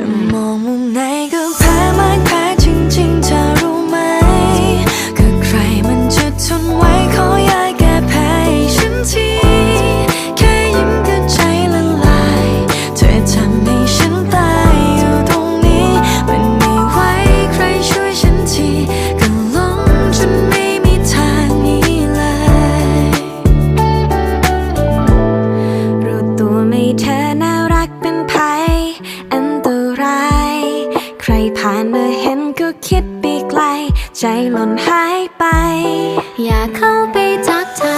จะมอง ผ่านมาเห็นก็คิดไปไกล ใจหล่นหายไป อยากเข้าไปทักทาย